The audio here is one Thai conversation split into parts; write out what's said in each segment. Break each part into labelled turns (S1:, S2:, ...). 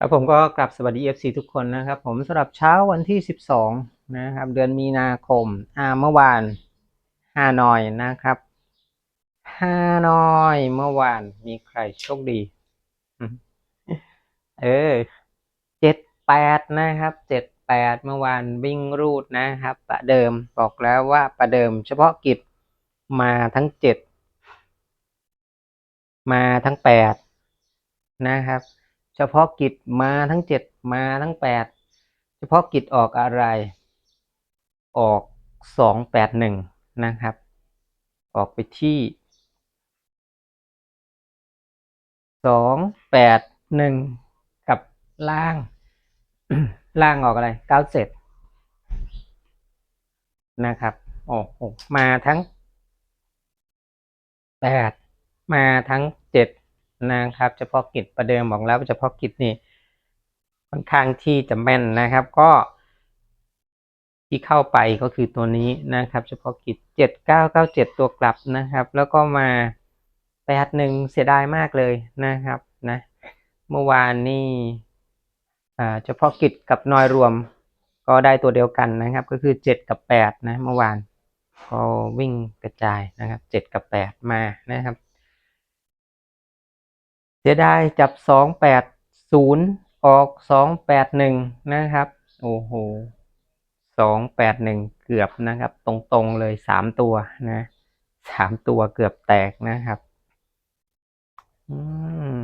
S1: แล้วผมก็กลับสวัสดี FC ทุกคนนะครับ ผมสำหรับเช้าวันที่ 12 นะครับ เดือนมีนาคมอ่าเมื่อวานฮานอยนะครับฮานอยเมื่อวานมีใครโชคดี เออเจ็ดแปดนะครับเจ็ดแปดเมื่อวานวิ่งรูดนะครับ ประเดิมบอกแล้วว่าประเดิม เฉพาะกิจมาทั้งเจ็ดมาทั้งแปดนะครับ เฉพาะกิจมาทั้งเจ็ดมาทั้งแปดเฉพาะกิจออกอะไร ออกสองแปดหนึ่งนะครับ ออกไปที่สองแปดหนึ่งกับล่าง ล่างออกอะไรเก้าเจ็ดนะครับโอ้โหมาทั้งแปดมาทั้งเจ็ด นะครับเฉพาะกิจประเดิมบอกแล้วเฉพาะกิจนี่ค่อนข้างที่จะแม่นนะครับก็ที่เข้าไปก็คือตัวนี้นะครับ เฉพาะกิจเจ็ดเก้าเก้าเจ็ดตัวกลับนะครับ แล้วก็มาแปดหนึ่งเสียดายมากเลยนะครับนะเมื่อวานนี่เฉพาะกิจกับนอยรวม ก็ได้ตัวเดียวกันนะครับ ก็คือเจ็ดกับแปดนะเมื่อวานก็วิ่งกระจายนะครับเจ็ดกับแปดมานะครับ เสียดายจับสองแปดศูนย์ออกสองแปดหนึ่งนะครับ โอ้โหสองแปดหนึ่งเกือบนะครับ ตรงๆเลยสามตัวนะสามตัวเกือบแตกนะครับ อืม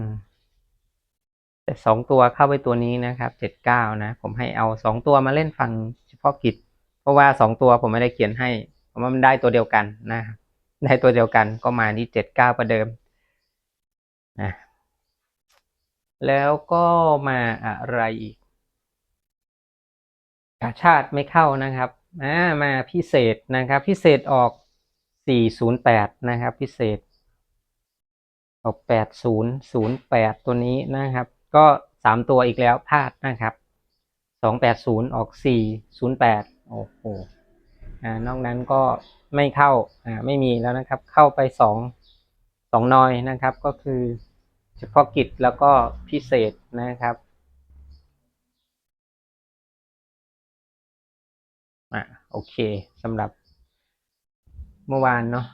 S1: แต่สองตัวเข้าไปตัวนี้นะครับเจ็ดเก้านะ ผมให้เอาสองตัวมาเล่นฟังเฉพาะกิจ เพราะว่าสองตัวผมไม่ได้เขียนให้เพราะว่ามันได้ตัวเดียวกันนะครับได้ตัวเดียวกันก็มาที่เจ็ดเก้าประเดิมนะ แล้วก็มาอะไรอีกกาชาติไม่เข้านะครับอ่ามาพิเศษนะครับ พิเศษออกสี่ศูนย์แปดนะครับ พิเศษ ออกแปดศูนย์ศูนย์แปดตัวนี้นะครับ ก็สามตัวอีกแล้วพลาดนะครับสองแปดศูนย์ออกสี่ศูนย์แปดโอ้โหอ่านอกนั้นก็ไม่เข้าอ่าไม่มีแล้วนะครับ เข้าไปสองสองนอยนะครับ ก็คือ เฉพาะกิจแล้วก็พิเศษนะครับอะโอเคสำหรับเมื่อวานเนาะ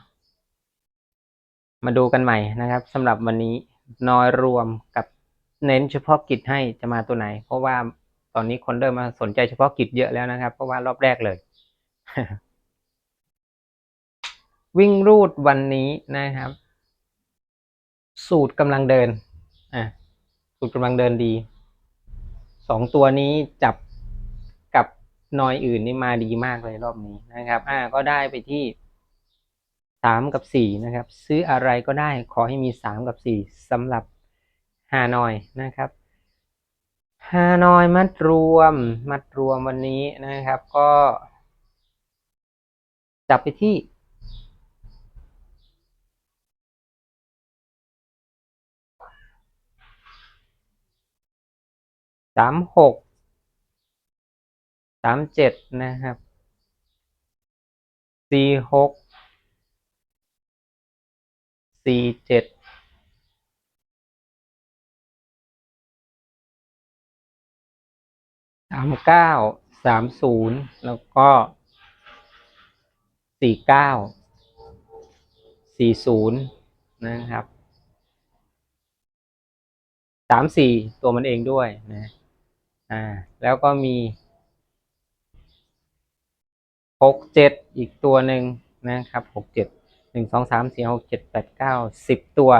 S1: มาดูกันใหม่นะครับสำหรับวันนี้น้อยรวมกับเน้นเฉพาะกิจให้จะมาตัวไหน เพราะว่าตอนนี้คนเริ่มมาสนใจเฉพาะกิจเยอะแล้วนะครับ เพราะว่ารอบแรกเลย วิ่งรูดวันนี้นะครับ สูตรกำลังเดิน อะ สูตรกำลังเดินดี สองตัวนี้จับกับนอยอื่นนี่มาดีมากเลยรอบนี้นะครับ อ่า ก็ได้ไปที่สามกับสี่นะครับ ซื้ออะไรก็ได้ขอให้มีสามกับสี่สำหรับฮานอยนะครับฮานอยมัดรวม มัดรวมวันนี้นะครับ ก็ จับไปที่ สามหกสามเจ็ดนะครับสี่หกสี่เจ็ดสามเก้าสามศูนย์แล้วก็สี่เก้าสี่ศูนย์นะครับสามสี่ตัวมันเองด้วยนะ อ่า แล้วก็มีหกเจ็ดอีกตัวหนึ่งนะครับหกเจ็ดหนึ่งสองสามสี่หกเจ็ดแปดเก้าสิบตัว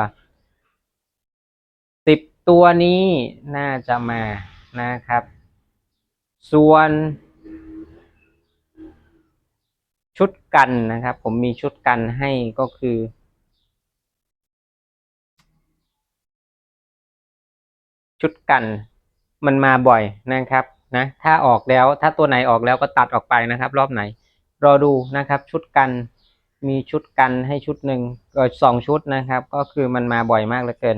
S1: สิบตัวนี้น่าจะมานะครับ ส่วน ชุดกันนะครับ ผมมีชุดกันให้ก็คือชุดกัน มันมาบ่อยนะครับนะถ้าออกแล้วถ้าตัวไหนออกแล้วก็ตัดออกไปนะครับ รอบไหน รอดูนะครับ ชุดกันมีชุดกันให้ชุดหนึ่งก็สองชุดนะครับ ก็คือมันมาบ่อยมากเหลือเกิน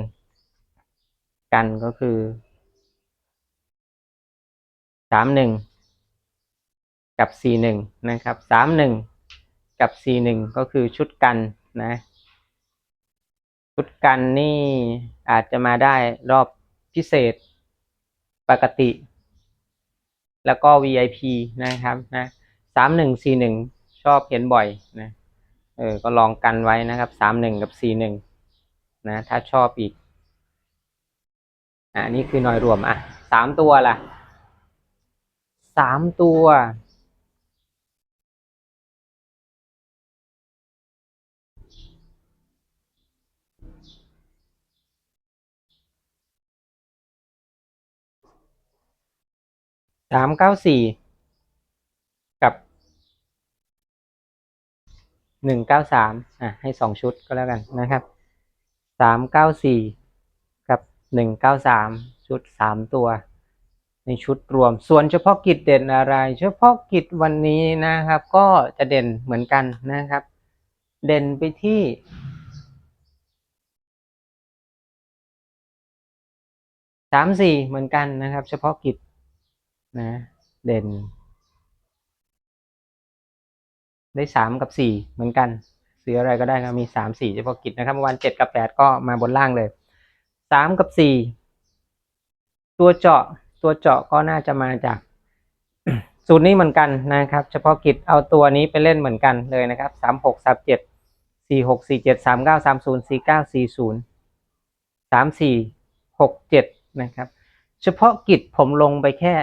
S1: กันก็คือสามหนึ่งกับสี่หนึ่งนะครับสามหนึ่งกับสี่หนึ่งก็คือชุดกันนะ ชุดกันนี่อาจจะมาได้รอบพิเศษ ปกติ แล้วก็ VIP นะครับนะสามหนึ่งสี่หนึ่งชอบเห็นบ่อยนะเออก็ลองกันไว้นะครับสามหนึ่งกับสี่หนึ่งนะถ้าชอบอีกอันนี้คือหน่อยรวมอะสามตัวล่ะสามตัว สามเก้าสี่กับหนึ่งเก้าสามอะให้สองชุดก็แล้วกันนะครับสามเก้าสี่กับหนึ่งเก้าสามชุดสามตัว ในชุดรวม ส่วนเฉพาะกิจเด่นอะไร เฉพาะกิจวันนี้นะครับ ก็จะเด่นเหมือนกันนะครับ เด่นไปที่สามสี่เหมือนกันนะครับ เฉพาะกิจ นะ เด่น ได้สามกับสี่เหมือนกันซื้ออะไรก็ได้ครับมีสามสี่เฉพาะกิจนะครับเมื่อวันเจ็ดกับแปดก็มาบนล่างเลยสามกับสี่ตัวเจาะตัวเจาะก็น่าจะมาจากสูตรนี้เหมือนกันนะครับ เฉพาะกิจเอาตัวนี้ไปเล่นเหมือนกันเลยนะครับสามหกสามเจ็ดสี่หกสี่เจ็ดสามเก้าสามศูนย์สี่เก้าสี่ศูนย์สามสี่หกเจ็ดนะครับ เฉพาะกิจผมลงไปแค่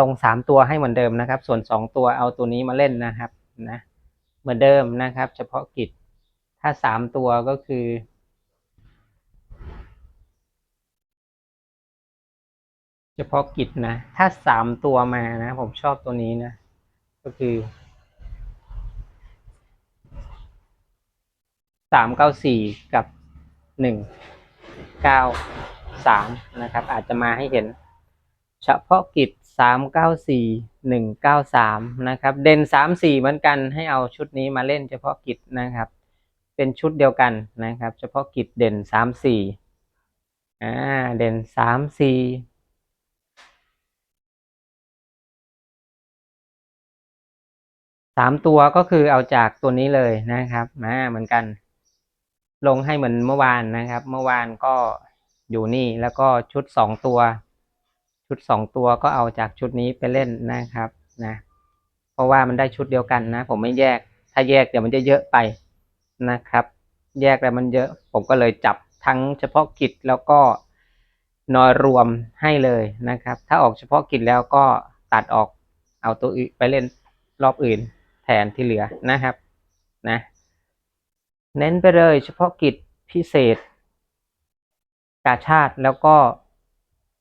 S1: ลงสามตัวให้เหมือนเดิมนะครับ ส่วนสองตัวเอาตัวนี้มาเล่นนะครับนะเหมือนเดิมนะครับ เฉพาะกิจถ้าสามตัวก็คือเฉพาะกิจนะ ถ้าสามตัวมานะ ผมชอบตัวนี้นะ ก็คือสามเก้าสี่กับหนึ่งเก้า สามนะครับ อาจจะมาให้เห็น เฉพาะกิจสามเก้าสี่หนึ่งเก้าสามนะครับ เด่นสามสี่เหมือนกันให้เอาชุดนี้มาเล่นเฉพาะกิจนะครับ เป็นชุดเดียวกันนะครับ เฉพาะกิจเด่นสามสี่อ่าเด่นสามสี่สามตัวก็คือเอาจากตัวนี้เลยนะครับมาเหมือนกัน ลงให้เหมือนเมื่อวานนะครับ เมื่อวานก็ อยู่นี่แล้วก็ชุดสองตัว ชุดสองตัวก็เอาจากชุดนี้ไปเล่นนะครับนะเพราะว่ามันได้ชุดเดียวกันนะ ผมไม่แยก ถ้าแยกเดี๋ยวมันจะเยอะไปนะครับ แยกแล้วมันเยอะ ผมก็เลยจับทั้งเฉพาะกิจแล้วก็นอยรวมให้เลยนะครับ ถ้าออกเฉพาะกิจแล้วก็ตัดออกเอาตัวอื่นไปเล่นรอบอื่น แทนที่เหลือนะครับนะ เน้นไปเลยเฉพาะกิจพิเศษ กาชาติแล้วก็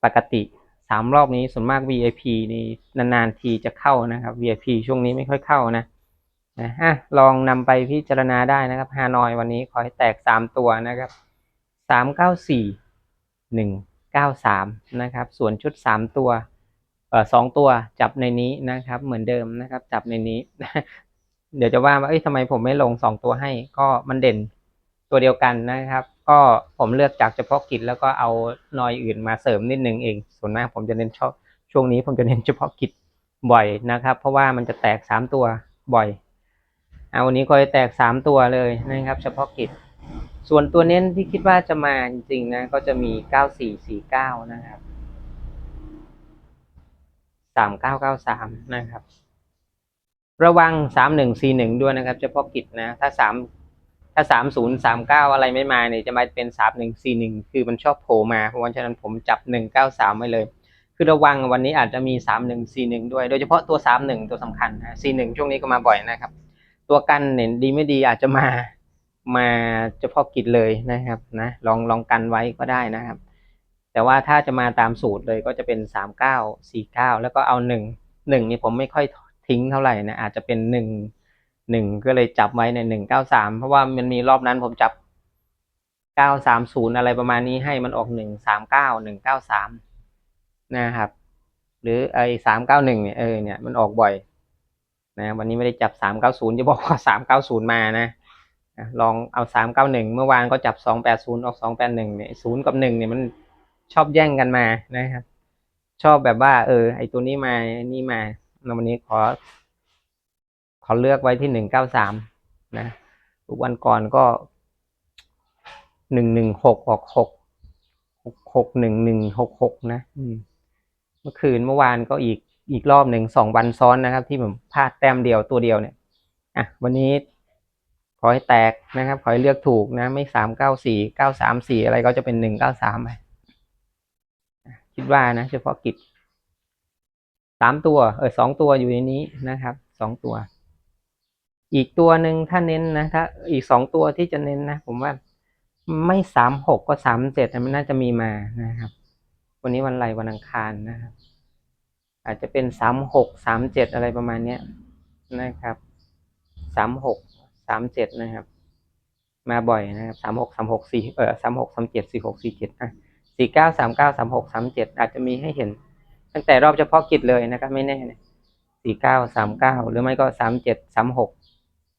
S1: ปกติสามรอบนี้ส่วนมาก VIP นี่นานๆทีจะเข้านะครับ VIP ช่วงนี้ไม่ค่อยเข้านะนะฮะลองนำไปพิจารณาได้นะครับฮานอยวันนี้ขอให้แตกสามตัวนะครับสามเก้าสี่หนึ่งเก้าสามนะครับ ส่วนชุดสามตัวเอ่อสองตัวจับในนี้นะครับ เหมือนเดิมนะครับ จับในนี้ เดี๋ยวจะว่าว่าเอ้ยทำไมผมไม่ลงสองตัวให้ ก็มันเด่นตัวเดียวกันนะครับ ก็ผมเลือกจากเฉพาะกิจแล้วก็เอานอยอื่นมาเสริมนิดนึงเอง ส่วนมากผมจะเน้นชอบช่วงนี้ผมจะเน้นเฉพาะกิจบ่อยนะครับ เพราะว่ามันจะแตกสามตัวบ่อยเอาวันนี้ก็จะแตกสามตัวเลยนะครับ เฉพาะกิจ ส่วนตัวเน้นที่คิดว่าจะมาจริงๆนะ ก็จะมีเก้าสี่สี่เก้านะครับสามเก้าเก้าสามนะครับ ระวังสามหนึ่งสี่หนึ่งด้วยนะครับ เฉพาะกิจนะ ถ้าสาม ถ้าสามศูนย์สามเก้าอะไรไม่มาเนี่ยจะมาเป็นสามหนึ่งสี่หนึ่งคือมันชอบโผล่มา เพราะฉะนั้นผมจับหนึ่งเก้าสามไว้เลย คือระวังวันนี้อาจจะมีสามหนึ่งสี่หนึ่งด้วย โดยเฉพาะตัวสามหนึ่งตัวสำคัญนะสี่หนึ่งช่วงนี้ก็มาบ่อยนะครับ ตัวกันเนี่ยดีไม่ดีอาจจะมามาเฉพาะกิจเลยนะครับนะลองลองกันไว้ก็ได้นะครับ แต่ว่าถ้าจะมาตามสูตรเลยก็จะเป็นสามเก้าสี่เก้าแล้วก็เอาหนึ่งหนึ่งนี่ผมไม่ค่อยทิ้งเท่าไหร่นะอาจจะเป็นหนึ่ง หนึ่งก็เลยจับไว้ในหนึ่งเก้าสามเพราะว่ามันมีรอบนั้นผมจับเก้าสามศูนย์อะไรประมาณนี้ให้มันออกหนึ่งสามเก้าหนึ่งเก้าสามนะครับ หรือไอ้สามเก้าหนึ่งเนี่ยเออเนี่ยมันออกบ่อยนะวันนี้ไม่ได้จับสามเก้าศูนย์จะบอกว่าสามเก้าศูนย์มานะลองเอาสามเก้าหนึ่งเมื่อวานก็จับสองแปดศูนย์ออกสองแปดหนึ่งเนี่ยศูนย์กับหนึ่งเนี่ยมันชอบแย่งกันมานะครับ ชอบแบบว่า เออ ไอตัวนี้มาไอ้นี่มาแล้ววันนี้ขอ ขอเลือกไว้ที่หนึ่งเก้าสามนะทุกวันก่อนก็หนึ่งหนึ่งหกออกหกหกหกหนึ่งหนึ่งหกหกนะอืมเมื่อคืนเมื่อวานก็อีกอีกรอบหนึ่งสองวันซ้อนนะครับ ที่ผมพลาดแต้มเดียวตัวเดียวเนี่ยอะวันนี้ขอให้แตกนะครับขอให้เลือกถูกนะ ไม่สามเก้าสี่เก้าสามสี่อะไรก็จะเป็นหนึ่งเก้าสามไปอะคิดว่านะเฉพาะกิจสามตัวเออสองตัวอยู่ในนี้นะครับสองตัว อีกตัวหนึ่งถ้าเน้นนะถ้าอีกสองตัวที่จะเน้นนะ ผมว่าไม่สามหกก็สามเจ็ดมันน่าจะมีมานะครับ วันนี้วันอะไรวันอังคารนะครับ อาจจะเป็นสามหกสามเจ็ดอะไรประมาณเนี้ยนะครับสามหกสามเจ็ดนะครับ มาบ่อยนะครับสามหกสามหกสี่เออสามหกสามเจ็ดสี่หกสี่เจ็ดอะสี่เก้าสามเก้าสามหกสามเจ็ดอาจจะมีให้เห็น ตั้งแต่รอบเฉพาะกิจเลยนะครับ ไม่แน่สี่เก้าสามเก้าหรือไม่ก็สามเจ็ดสามหก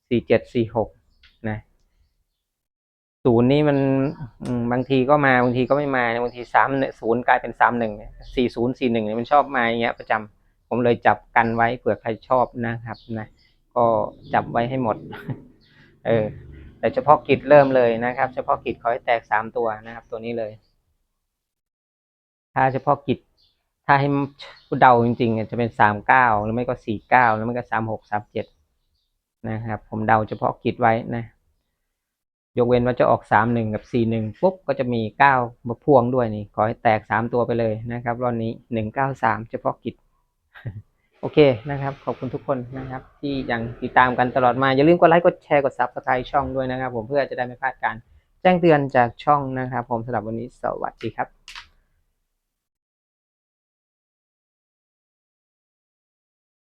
S1: สี่เจ็ดสี่หกนะศูนย์นี่มันบางทีก็มาบางทีก็ไม่มาบางทีสามศูนย์กลายเป็นสามหนึ่งสี่ศูนย์สี่หนึ่งเนี่ยมันชอบมาอย่างเงี้ยประจำผมเลยจับกันไว้เผื่อใครชอบนะครับนะก็จับไว้ให้หมด เออ แต่เฉพาะกิจเริ่มเลยนะครับ เฉพาะกิจขอให้แตกสามตัวนะครับ ตัวนี้เลย ถ้าเฉพาะกิจถ้าให้เดาจริงๆจะเป็นสามเก้าหรือไม่ก็สี่เก้าหรือไม่ก็สามหกสามเจ็ด นะครับ ผมเดาเฉพาะกิจไว้นะ ยกเว้นว่าจะออกสามหนึ่งกับสี่หนึ่งปุ๊บก็จะมีเก้ามาพ่วงด้วยนี่ ขอให้แตกสามตัวไปเลยนะครับรอบนี้หนึ่งเก้าสามเฉพาะกิจโอเคนะครับ ขอบคุณทุกคนนะครับ ที่ยังติดตามกันตลอดมา อย่าลืมกดไลค์กดแชร์กดซับสไครต์ช่องด้วยนะครับ ผมเพื่อจะได้ไม่พลาดการแจ้งเตือนจากช่องนะครับ ผมสำหรับวันนี้สวัสดีครับ